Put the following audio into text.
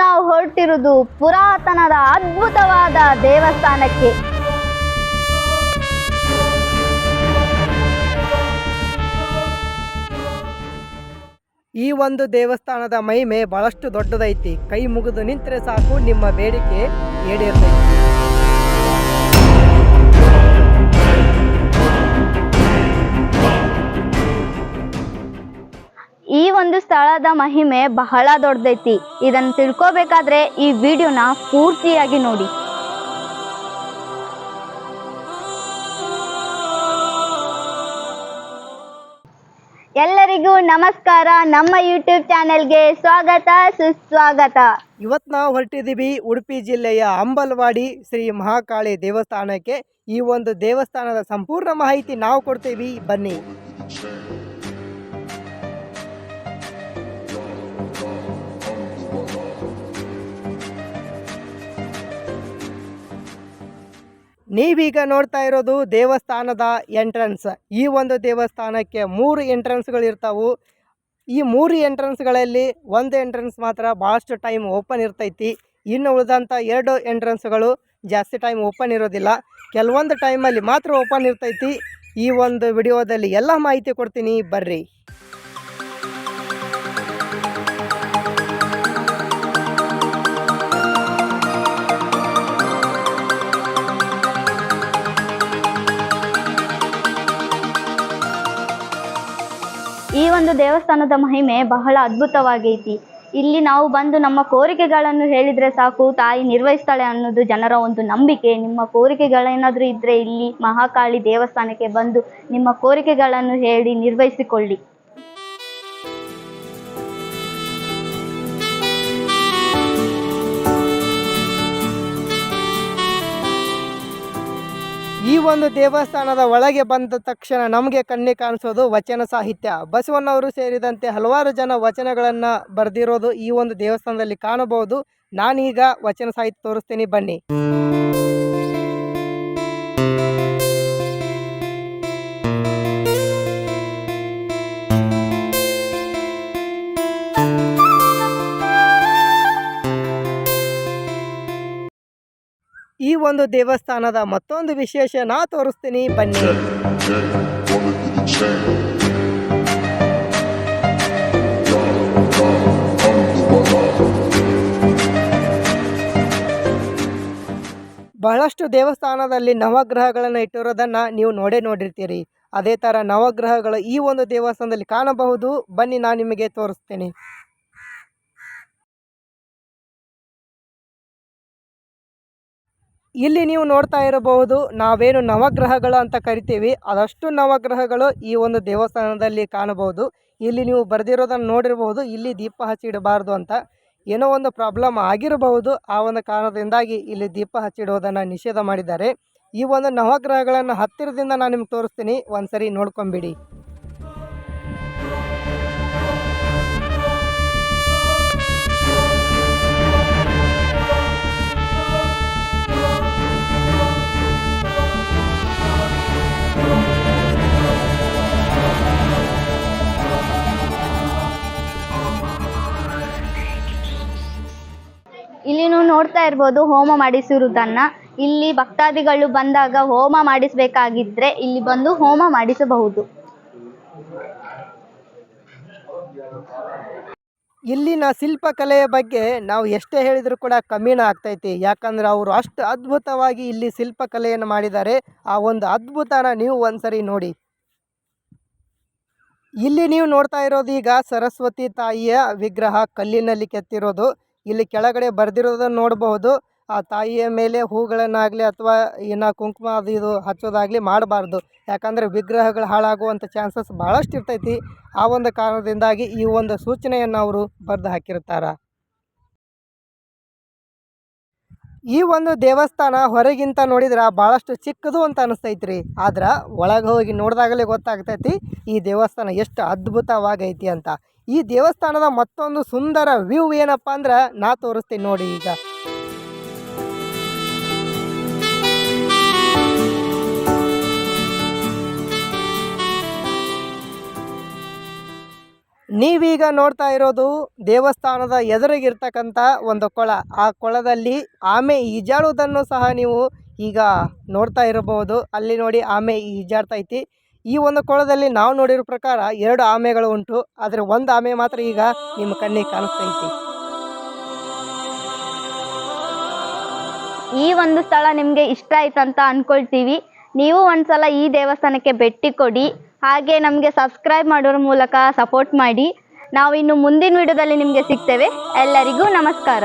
ನಾವು ಹೊರಟಿರುವುದು ಪುರಾತನದ ಅದ್ಭುತವಾದ ದೇವಸ್ಥಾನಕ್ಕೆ. ಈ ಒಂದು ದೇವಸ್ಥಾನದ ಮಹಿಮೆ ಬಹಳಷ್ಟು ದೊಡ್ಡದೈತಿ. ಕೈ ಮುಗಿದು ನಿಂತರೆ ಸಾಕು, ನಿಮ್ಮ ಬೇಡಿಕೆ ಈಡೇರ್ತೈತಿ. ಸ್ಥಳದ ಮಹಿಮೆ ಬಹಳ ದೊಡ್ಡದೈತಿ. ಇದನ್ನು ತಿಳ್ಕೋಬೇಕಾದ್ರೆ ಈ ವಿಡಿಯೋನ ಪೂರ್ತಿಯಾಗಿ ನೋಡಿ. ಎಲ್ಲರಿಗೂ ನಮಸ್ಕಾರ. ನಮ್ಮ ಯೂಟ್ಯೂಬ್ ಚಾನೆಲ್ಗೆ ಸ್ವಾಗತ, ಸುಸ್ವಾಗತ. ಇವತ್ ನಾವು ಹೊರಟಿದ್ದೀವಿ ಉಡುಪಿ ಜಿಲ್ಲೆಯ ಅಂಬಲ್ವಾಡಿ ಶ್ರೀ ಮಹಾಕಾಳಿ ದೇವಸ್ಥಾನಕ್ಕೆ. ಈ ಒಂದು ದೇವಸ್ಥಾನದ ಸಂಪೂರ್ಣ ಮಾಹಿತಿ ನಾವು ಕೊಡ್ತೀವಿ. ಬನ್ನಿ. ನೀವೀಗ ನೋಡ್ತಾ ಇರೋದು ದೇವಸ್ಥಾನದ ಎಂಟ್ರೆನ್ಸ್ ಈ ಒಂದು ದೇವಸ್ಥಾನಕ್ಕೆ ಮೂರು ಎಂಟ್ರೆನ್ಸ್ಗಳು ಇರ್ತಾವು. ಈ ಮೂರು ಎಂಟ್ರೆನ್ಸ್ಗಳಲ್ಲಿ ಒಂದು ಎಂಟ್ರೆನ್ಸ್ ಮಾತ್ರ ಭಾಳಷ್ಟು ಟೈಮ್ ಓಪನ್ ಇರ್ತೈತಿ. ಇನ್ನು ಉಳಿದಂಥ ಎರಡು ಎಂಟ್ರೆನ್ಸ್ಗಳು ಜಾಸ್ತಿ ಟೈಮ್ ಓಪನ್ ಇರೋದಿಲ್ಲ. ಕೆಲವೊಂದು ಟೈಮಲ್ಲಿ ಮಾತ್ರ ಓಪನ್ ಇರ್ತೈತಿ. ಈ ಒಂದು ವಿಡಿಯೋದಲ್ಲಿ ಎಲ್ಲ ಮಾಹಿತಿ ಕೊಡ್ತೀನಿ. ಬರ್ರಿ. ಒಂದು ದೇವಸ್ಥಾನದ ಮಹಿಮೆ ಬಹಳ ಅದ್ಭುತವಾಗೈತಿ. ಇಲ್ಲಿ ನಾವು ಬಂದು ನಮ್ಮ ಕೋರಿಕೆಗಳನ್ನು ಹೇಳಿದ್ರೆ ಸಾಕು, ತಾಯಿ ನಿರ್ವಹಿಸ್ತಾಳೆ ಅನ್ನೋದು ಜನರ ಒಂದು ನಂಬಿಕೆ. ನಿಮ್ಮ ಕೋರಿಕೆಗಳೇನಾದರೂ ಇದ್ದರೆ ಇಲ್ಲಿ ಮಹಾಕಾಳಿ ದೇವಸ್ಥಾನಕ್ಕೆ ಬಂದು ನಿಮ್ಮ ಕೋರಿಕೆಗಳನ್ನು ಹೇಳಿ ನಿರ್ವಹಿಸಿಕೊಳ್ಳಿ. ಒಂದು ದೇವಸ್ಥಾನದ ಒಳಗೆ ಬಂದ ತಕ್ಷಣ ನಮಗೆ ಕಣ್ಣಿ ಕಾಣಿಸೋದು ವಚನ ಸಾಹಿತ್ಯ. ಬಸವಣ್ಣವರು ಸೇರಿದಂತೆ ಹಲವಾರು ಜನ ವಚನಗಳನ್ನು ಬರೆದಿರೋದು ಈ ಒಂದು ದೇವಸ್ಥಾನದಲ್ಲಿ ಕಾಣಬಹುದು. ನಾನೀಗ ವಚನ ಸಾಹಿತ್ಯ ತೋರಿಸ್ತೀನಿ, ಬನ್ನಿ. ಒಂದು ದೇವಸ್ಥಾನದ ಮತ್ತೊಂದು ವಿಶೇಷ ನಾ ತೋರಿಸ್ತೀನಿ, ಬನ್ನಿ. ಬಹಳಷ್ಟು ದೇವಸ್ಥಾನದಲ್ಲಿ ನವಗ್ರಹಗಳನ್ನು ಇಟ್ಟಿರೋದನ್ನು ನೀವು ನೋಡೇ ನೋಡಿರ್ತೀರಿ. ಅದೇ ಥರ ನವಗ್ರಹಗಳು ಈ ಒಂದು ದೇವಸ್ಥಾನದಲ್ಲಿ ಕಾಣಬಹುದು. ಬನ್ನಿ ನಾನು ನಿಮಗೆ ತೋರಿಸ್ತೀನಿ. ಇಲ್ಲಿ ನೀವು ನೋಡ್ತಾ ಇರಬಹುದು ನಾವೇನು ನವಗ್ರಹಗಳು ಅಂತ ಕರಿತೀವಿ. ಅದಷ್ಟು ನವಗ್ರಹಗಳು ಈ ಒಂದು ದೇವಸ್ಥಾನದಲ್ಲಿ ಕಾಣಬಹುದು. ಇಲ್ಲಿ ನೀವು ಬರೆದಿರೋದನ್ನು ನೋಡಿರಬಹುದು. ಇಲ್ಲಿ ದೀಪ ಹಚ್ಚಿಡಬಾರ್ದು ಅಂತ ಏನೋ ಒಂದು ಪ್ರಾಬ್ಲಮ್ ಆಗಿರಬಹುದು. ಆ ಒಂದು ಕಾರಣದಿಂದಾಗಿ ಇಲ್ಲಿ ದೀಪ ಹಚ್ಚಿಡೋದನ್ನು ನಿಷೇಧ ಮಾಡಿದ್ದಾರೆ. ಈ ಒಂದು ನವಗ್ರಹಗಳನ್ನು ಹತ್ತಿರದಿಂದ ನಾನು ನಿಮ್ಗೆ ತೋರಿಸ್ತೀನಿ. ಒಂದ್ಸರಿ ನೋಡ್ಕೊಂಬಿಡಿ. ನೋಡ್ತಾ ಇರ್ಬೋದು, ಹೋಮ ಮಾಡಿಸಿರುವುದನ್ನ ಇಲ್ಲಿ ಭಕ್ತಾದಿಗಳು ಬಂದಾಗ ಹೋಮ ಮಾಡಿಸಬೇಕಾಗಿದ್ರೆ ಇಲ್ಲಿ ಬಂದು ಹೋಮ ಮಾಡಿಸಬಹುದು. ಇಲ್ಲಿನ ಶಿಲ್ಪಕಲೆಯ ಬಗ್ಗೆ ನಾವು ಎಷ್ಟೇ ಹೇಳಿದರೂ ಕೂಡ ಕಮ್ಮಿನ ಆಗ್ತೈತಿ. ಯಾಕಂದ್ರೆ ಅವರು ಅಷ್ಟು ಅದ್ಭುತವಾಗಿ ಇಲ್ಲಿ ಶಿಲ್ಪಕಲೆಯನ್ನು ಮಾಡಿದ್ದಾರೆ. ಆ ಒಂದು ಅದ್ಭುತನ ನೀವು ಒಂದ್ಸರಿ ನೋಡಿ. ಇಲ್ಲಿ ನೀವು ನೋಡ್ತಾ ಇರೋದು ಈಗ ಸರಸ್ವತಿ ತಾಯಿಯ ವಿಗ್ರಹ ಕಲ್ಲಿನಲ್ಲಿ ಕೆತ್ತಿರೋದು. ಇಲ್ಲಿ ಕೆಳಗಡೆ ಬರ್ದಿರೋದನ್ನ ನೋಡಬಹುದು. ಆ ತಾಯಿಯ ಮೇಲೆ ಹೂಗಳನ್ನಾಗಲಿ ಅಥವಾ ಇನ್ನು ಕುಂಕುಮ ಅದು ಇದು ಹಚ್ಚೋದಾಗಲಿ ಮಾಡಬಾರ್ದು. ಯಾಕಂದರೆ ವಿಗ್ರಹಗಳು ಹಾಳಾಗುವಂಥ ಚಾನ್ಸಸ್ ಭಾಳಷ್ಟು ಇರ್ತೈತಿ. ಆ ಒಂದು ಕಾರಣದಿಂದಾಗಿ ಈ ಒಂದು ಸೂಚನೆಯನ್ನು ಅವರು ಬರೆದು ಹಾಕಿರ್ತಾರೆ. ಈ ಒಂದು ದೇವಸ್ಥಾನ ಹೊರಗಿಂತ ನೋಡಿದ್ರೆ ಭಾಳಷ್ಟು ಚಿಕ್ಕದು ಅಂತ ಅನಿಸ್ತೈತ್ರಿ. ಆದ್ರೆ ಒಳಗೆ ಹೋಗಿ ನೋಡಿದಾಗಲೇ ಗೊತ್ತಾಗ್ತೈತಿ ಈ ದೇವಸ್ಥಾನ ಎಷ್ಟು ಅದ್ಭುತವಾಗೈತಿ ಅಂತ. ಈ ದೇವಸ್ಥಾನದ ಮತ್ತೊಂದು ಸುಂದರ ವ್ಯೂ ಏನಪ್ಪ ಅಂದ್ರೆ ನಾ ತೋರಿಸ್ತೀನಿ ನೋಡಿ ಈಗ. ನೀವೀಗ ನೋಡ್ತಾ ಇರೋದು ದೇವಸ್ಥಾನದ ಎದುರಿಗಿರ್ತಕ್ಕಂಥ ಒಂದು ಕೊಳ. ಆ ಕೊಳದಲ್ಲಿ ಆಮೆ ಈಜಾಡುವುದನ್ನು ಸಹ ನೀವು ಈಗ ನೋಡ್ತಾ ಇರಬಹುದು. ಅಲ್ಲಿ ನೋಡಿ ಆಮೆ ಈಜಾಡ್ತೈತಿ. ಈ ಒಂದು ಕೊಳದಲ್ಲಿ ನಾವು ನೋಡಿರೋ ಪ್ರಕಾರ ಎರಡು ಆಮೆಗಳು ಉಂಟು. ಆದರೆ ಒಂದು ಆಮೆ ಮಾತ್ರ ಈಗ ನಿಮ್ಮ ಕಣ್ಣಿಗೆ ಕಾಣಿಸ್ತೈತಿ ಈ ಒಂದು ಸ್ಥಳ ನಿಮಗೆ ಇಷ್ಟ ಆಯ್ತು ಅಂತ ಅನ್ಕೊಳ್ತೀವಿ. ನೀವು ಒಂದ್ಸಲ ಈ ದೇವಸ್ಥಾನಕ್ಕೆ ಭೇಟಿ ಕೊಡಿ. ಹಾಗೆ ನಮಗೆ ಸಬ್ಸ್ಕ್ರೈಬ್ ಮಾಡೋರ ಮೂಲಕ ಸಪೋರ್ಟ್ ಮಾಡಿ. ನಾವು ಇನ್ನು ಮುಂದಿನ ವಿಡಿಯೋದಲ್ಲಿ ನಿಮಗೆ ಸಿಗ್ತೇವೆ. ಎಲ್ಲರಿಗೂ ನಮಸ್ಕಾರ.